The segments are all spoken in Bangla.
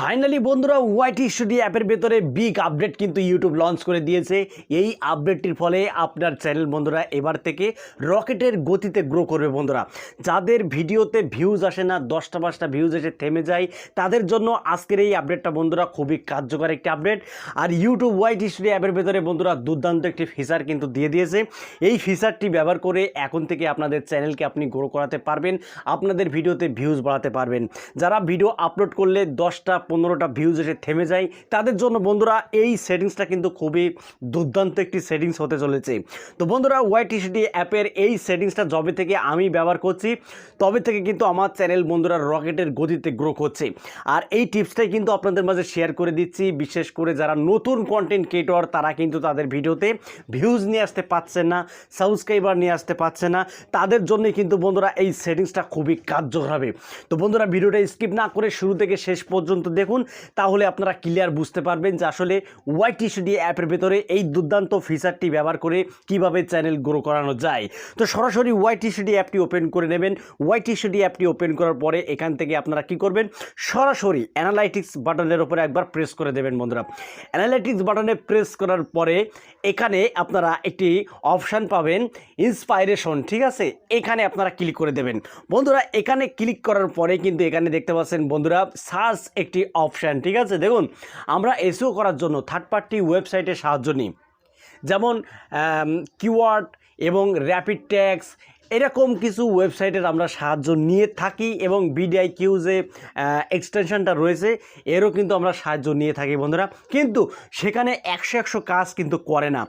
ফাইনালি বন্ধুরা ওয়াইটি স্টুডিও অ্যাপের ভেতরে বিগ আপডেট কিন্তু ইউটিউব লঞ্চ করে দিয়েছে। এই আপডেটটির ফলে আপনার চ্যানেল বন্ধুরা, এবার থেকে রকেটের গতিতে গ্রো করবে, বন্ধুরা। যাদের ভিডিওতে ভিউজ আসে না, দশটা পাঁচটা ভিউজ এসে থেমে যায়, তাদের জন্য আজকের এই আপডেটটা বন্ধুরা, খুবই কার্যকর একটি আপডেট আর ইউটিউব ওয়াইটি স্টুডিও অ্যাপের ভেতরে, বন্ধুরা, দুর্দান্ত একটি ফিচার কিন্তু দিয়ে দিয়েছে। এই ফিচারটি ব্যবহার করে এখন থেকে আপনাদের চ্যানেলকে আপনি গ্রো করাতে পারবেন, আপনাদের ভিডিওতে ভিউজ বাড়াতে পারবেন। যারা ভিডিও আপলোড করলে দশটা পনেরোটা ভিউজ এসে থেমে যায়। তাদের জন্য বন্ধুরা, এই সেটিংসটা কিন্তু খুবই দুর্দান্ত একটি সেটিংস হতে চলেছে। তো বন্ধুরা ওয়াইটিসিডি অ্যাপের এই সেটিংসটা যবে থেকে আমি ব্যবহার করছি, তবে থেকে কিন্তু আমার চ্যানেল বন্ধুরা রকেটের গতিতে গ্রো করছে। আর এই টিপসটাই কিন্তু আপনাদের মাঝে শেয়ার করে দিচ্ছি, বিশেষ করে যারা নতুন কন্টেন্ট ক্রিয়েটর তারা কিন্তু তাদের ভিডিওতে ভিউজ নিয়ে আসতে পারছেন না সাবস্ক্রাইবার নিয়ে আসতে পারছে না। তাদের জন্য কিন্তু বন্ধুরা এই সেটিংসটা খুবই কার্যকর হবে। তো বন্ধুরা, ভিডিওটা স্কিপ না করে শুরু থেকে শেষ পর্যন্ত দেখুন, তাহলে আপনারা ক্লিয়ার বুঝতে পারবেন যে আসলে ওয়াইটিসিডি অ্যাপের ভেতরে এই দুর্দান্ত ফিচারটি ব্যবহার করে কীভাবে চ্যানেল গ্রো করানো যায়। তো সরাসরি ওয়াইটিসিডি অ্যাপটি ওপেন করে নেবেন। ওয়াইটিসিডি অ্যাপটি ওপেন করার পরে এখান থেকে আপনারা কি করবেন? সরাসরি অ্যানালাইটিক্স বাটনের উপরে একবার প্রেস করে দেবেন বন্ধুরা। অ্যানালাইটিক্স বাটনে প্রেস করার পরে এখানে আপনারা একটি অপশান পাবেন ইন্সপাইরেশন ঠিক আছে? এখানে আপনারা ক্লিক করে দেবেন। বন্ধুরা, এখানে ক্লিক করার পরে কিন্তু এখানে দেখতে পাচ্ছেন বন্ধুরা সার্চ একটি অপশান ঠিক আছে? দেখুন, আমরা এসিও করার জন্য থার্ড পার্টি ওয়েবসাইটের সাহায্য নিই। যেমন কিওয়ার্ড এবং র্যাপিড ট্যাক্স এরকম কিছু ওয়েবসাইটের আমরা সাহায্য নিয়ে থাকি এবং বিডিআই কিউ যে এক্সটেনশনটা রয়েছে, এরও কিন্তু আমরা সাহায্য নিয়ে থাকি, বন্ধুরা। কিন্তু সেখানে একশো একশো কাজ কিন্তু করে না।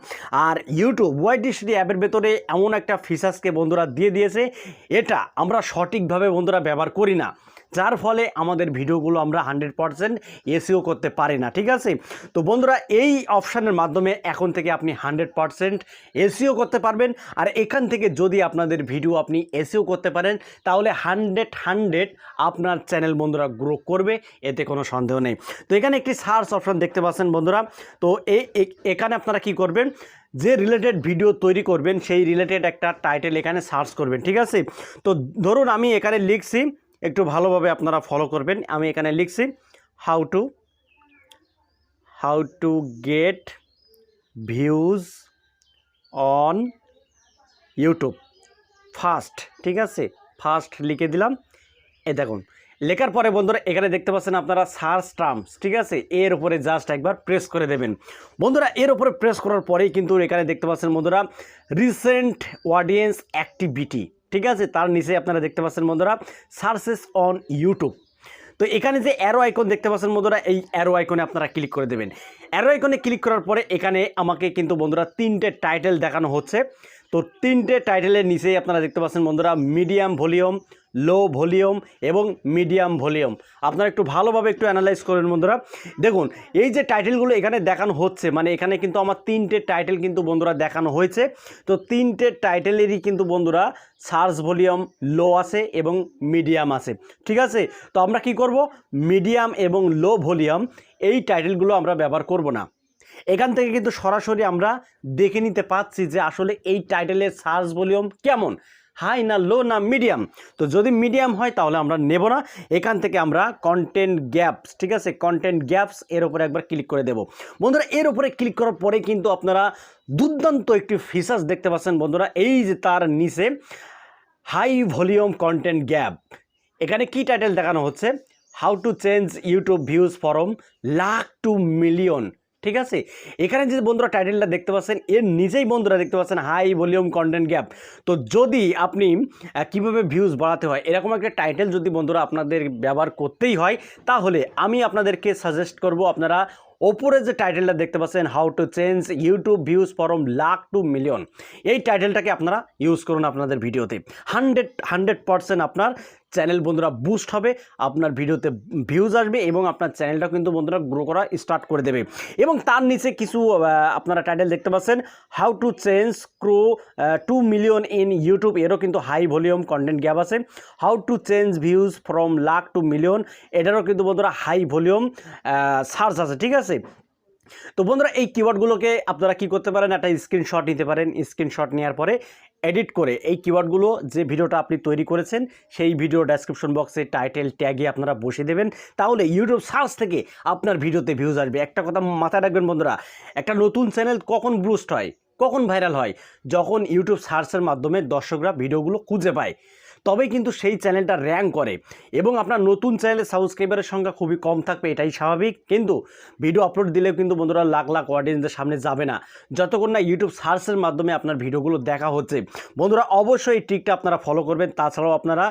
আর ইউটিউব ওয়াইডিসিটি অ্যাপের ভেতরে এমন একটা ফিচার্সকে বন্ধুরা দিয়ে দিয়েছে, এটা আমরা সঠিকভাবে বন্ধুরা ব্যবহার করি না। যার ফলে আমাদের ভিডিওগুলো আমরা হান্ড্রেড পারসেন্ট এসিও করতে পারি না, ঠিক আছে? তো বন্ধুরা, এই অপশানের মাধ্যমে এখন থেকে আপনি হান্ড্রেড পারসেন্ট এসিও করতে পারবেন। আর এখান থেকে যদি আপনাদের ভিডিও আপনি এসিও করতে পারেন, তাহলে হান্ড্রেড হান্ড্রেড আপনার চ্যানেল বন্ধুরা গ্রো করবে, এতে কোনো সন্দেহ নেই। তো এখানে একটি সার্চ অপশান দেখতে পাচ্ছেন বন্ধুরা। তো এখানে আপনারা কি করবেন? যে রিলেটেড ভিডিও তৈরি করবেন, সেই রিলেটেড একটা টাইটেল এখানে সার্চ করবেন, ঠিক আছে? তো ধরুন আমি এখানে লিখছি একটু ভালোভাবে আপনারা ফলো করবেন। আমি এখানে লিখছি how to how to get views on YouTube first ঠিক আছে? ফার্স্ট লিখে দিলাম। এ দেখুন, লেখার পরে বন্ধুরা এখানে দেখতে পাচ্ছেন আপনারা সার্চ টার্মস ঠিক আছে? এর উপরে জাস্ট একবার প্রেস করে দেবেন। বন্ধুরা, এর উপরে প্রেস করার পরেই কিন্তু এখানে দেখতে পাচ্ছেন বন্ধুরা রিসেন্ট অডিয়েন্স অ্যাক্টিভিটি ঠিক আছে? তার নিচে আপনারা দেখতে পাচ্ছেন বন্ধুরা, সার্চেস অন ইউটিউব। তো এখানে যে অ্যারো আইকন দেখতে পাচ্ছেন বন্ধুরা, এই অ্যারো আইকনে আপনারা ক্লিক করে দেবেন। অ্যারো আইকনে ক্লিক করার পরে এখানে আমাকে কিন্তু বন্ধুরা তিনটে টাইটেল দেখানো হচ্ছে। তো তিনটে টাইটেলের নিচেই আপনারা দেখতে পাচ্ছেন বন্ধুরা মিডিয়াম ভলিউম লো ভলিউম এবং মিডিয়াম ভলিউম আপনারা একটু ভালোভাবে একটু অ্যানালাইজ করেন বন্ধুরা। দেখুন, এই যে টাইটেলগুলো এখানে দেখানো হচ্ছে মানে এখানে কিন্তু আমার তিনটে টাইটেল কিন্তু বন্ধুরা দেখানো হয়েছে। তো তিনটে টাইটেলেরই কিন্তু বন্ধুরা সার্চ ভলিউম লো আছে এবং মিডিয়াম আছে। ঠিক আছে? তো আমরা কি করব? মিডিয়াম এবং লো ভলিউম এই টাইটেলগুলো আমরা ব্যবহার করব না। এখান থেকে কিন্তু সরাসরি আমরা দেখে নিতে পাচ্ছি যে আসলে এই টাইটেলের সার্চ ভলিউম কেমন? হাই না লো না মিডিয়াম? তো যদি মিডিয়াম হয় তাহলে আমরা নেব না। এখান থেকে আমরা কন্টেন্ট গ্যাপস ঠিক আছে? কন্টেন্ট গ্যাপস এর উপরে একবার ক্লিক করে দেব। বন্ধুরা, এর উপরে ক্লিক করার পরে কিন্তু আপনারা দুর্দান্ত একটি ফিচার্স দেখতে পাচ্ছেন বন্ধুরা। এই যে তার নিচে হাই ভলিউম কন্টেন্ট গ্যাপ এখানে কি টাইটেল দেখানো হচ্ছে? How to change YouTube views from lakh to million ঠিক আছে? এখানে যে বন্ধুরা টাইটেলটা দেখতে পাচ্ছেন, এর নিজেই বন্ধুরা দেখতে পাচ্ছেন হাই ভলিউম কন্টেন্ট গ্যাপ তো যদি আপনি কীভাবে ভিউজ বাড়াতে হয়, এরকম একটা টাইটেল যদি বন্ধুরা আপনাদের ব্যবহার করতেই হয়, তাহলে আমি আপনাদেরকে সাজেস্ট করব আপনারা ওপরে যে টাইটেলটা দেখতে পাচ্ছেন how to change YouTube views from lakh to million এই টাইটেলটাকে আপনারা ইউজ করুন আপনাদের ভিডিওতে হান্ড্রেড হান্ড্রেড পারসেন্ট আপনার চ্যানেল বন্ধুরা বুস্ট হবে, আপনার ভিডিওতে ভিউজ আসবে এবং আপনার চ্যানেলটা কিন্তু বন্ধুরা গ্রো করা স্টার্ট করে দেবে। এবং তার নিচে কিছু আপনারা টাইটেল দেখতে পাচ্ছেন how to change crore to million in YouTube এরও কিন্তু হাই ভলিউম কন্টেন্ট গ্যাপ আছে। How to change views from lakh to million এটারও কিন্তু বন্ধুরা হাই ভলিউম সার্চ আছে, ঠিক আছে? তো বন্ধুরা এই কিওয়ার্ডগুলোকে আপনারা কি করতে পারেন, একটা স্ক্রিনশট নিতে পারেন। স্ক্রিনশট নেওয়ার পরে এডিট করে এই কিওয়ার্ডগুলো যে ভিডিওটা আপনি তৈরি করেছেন, সেই ভিডিও ডেসক্রিপশন বক্সে টাইটেল ট্যাগে আপনারা বসে দেবেন। তাহলে ইউটিউব সার্চ থেকে আপনার ভিডিওতে ভিউজ আসবে। একটা কথা মাথায় রাখবেন বন্ধুরা, একটা নতুন চ্যানেল কখন বুস্ট হয়, কখন ভাইরাল হয়? যখন ইউটিউব সার্চের মাধ্যমে দর্শকরা ভিডিওগুলো খুঁজে পায়। তবেই কিন্তু সেই চ্যানেলটা র্যাঙ্ক করে এবং আপনার নতুন চ্যানেলে সাবস্ক্রাইবারের সংখ্যা খুবই কম থাকবে, এটাই স্বাভাবিক। কিন্তু ভিডিও আপলোড দিলেও কিন্তু বন্ধুরা লাখ লাখ অডিয়েন্সদের সামনে যাবে না। যতক্ষণ না ইউটিউব সার্চের মাধ্যমে আপনার ভিডিওগুলো দেখা হচ্ছে। বন্ধুরা অবশ্যই এই ট্রিকটা আপনারা ফলো করবেন। তাছাড়াও আপনারা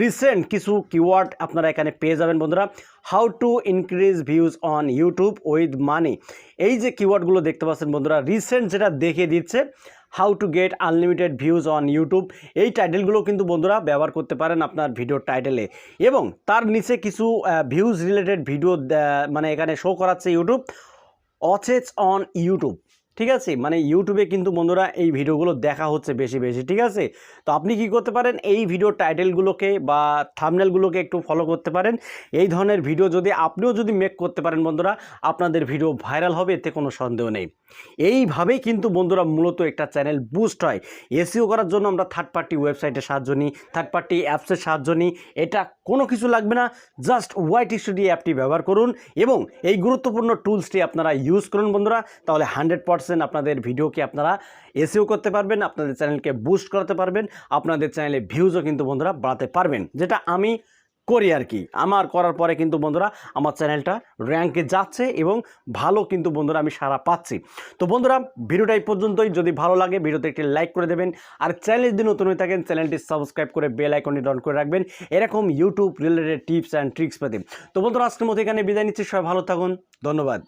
রিসেন্ট কিছু কিওয়ার্ড আপনারা এখানে পেয়ে যাবেন বন্ধুরা। How to increase views on YouTube with money এই যে কিওয়ার্ডগুলো দেখতে পাচ্ছেন বন্ধুরা রিসেন্ট যেটা দেখিয়ে দিচ্ছে how to get unlimited views on YouTube. এই টাইটেলগুলো কিন্তু বন্ধুরা ব্যবহার করতে পারেন আপনার ভিডিওর টাইটেলে। এবং তার নিচে কিছু ভিউজ রিলেটেড ভিডিও মানে এখানে শো করাচ্ছে ইউটিউব। অচেস on YouTube. ঠিক আছে? মানে ইউটিউবে কিন্তু বন্ধুরা এই ভিডিওগুলো দেখা হচ্ছে বেশি বেশি। ঠিক আছে? তো আপনি কি করতে পারেন? এই ভিডিও টাইটেলগুলোকে বা থামনেলগুলোকে একটু ফলো করতে পারেন। এই ধরনের ভিডিও যদি আপনিও যদি মেক করতে পারেন বন্ধুরা, আপনাদের ভিডিও ভাইরাল হবে, এতে কোনো সন্দেহ নেই। এইভাবেই কিন্তু বন্ধুরা মূলত একটা চ্যানেল বুস্ট হয়। এসিও করার জন্য আমরা থার্ড পার্টি ওয়েবসাইটের সাহায্য নিই থার্ড পার্টি অ্যাপসের সাহায্য নিই। এটা কোনো কিছু লাগবে না জাস্ট ওয়াইট স্টুডিও অ্যাপটি ব্যবহার করুন এবং এই গুরুত্বপূর্ণ টুলসটি আপনারা ইউজ করুন বন্ধুরা, তাহলে হান্ড্রেড পারসেন্ট আপনাদের ভিডিওকে আপনারা এসিও করতে পারবেন, আপনাদের চ্যানেলকে বুস্ট করাতে পারবেন, আপনাদের চ্যানেলে ভিউজও কিন্তু বন্ধুরা বাড়াতে পারবেন, যেটা আমি করি আর কি। আমার করার পরে কিন্তু বন্ধুরা, আমার চ্যানেলটা র্যাঙ্কে যাচ্ছে এবং ভালো কিন্তু বন্ধুরা আমি সারা পাচ্ছি। তো বন্ধুরা, ভিডিওটা এই পর্যন্তই। যদি ভালো লাগে, ভিডিওতে একটি লাইক করে দেবেন। আর চ্যানেল যদি নতুন হয়ে থাকেন চ্যানেলটি সাবস্ক্রাইব করে বেল আইকনটি অন করে রাখবেন। এরকম YouTube related tips and tricks পেতে। তো বন্ধুরা, আজকের মতো এখানে বিদায় নিচ্ছি। সবাই ভালো থাকুন। ধন্যবাদ।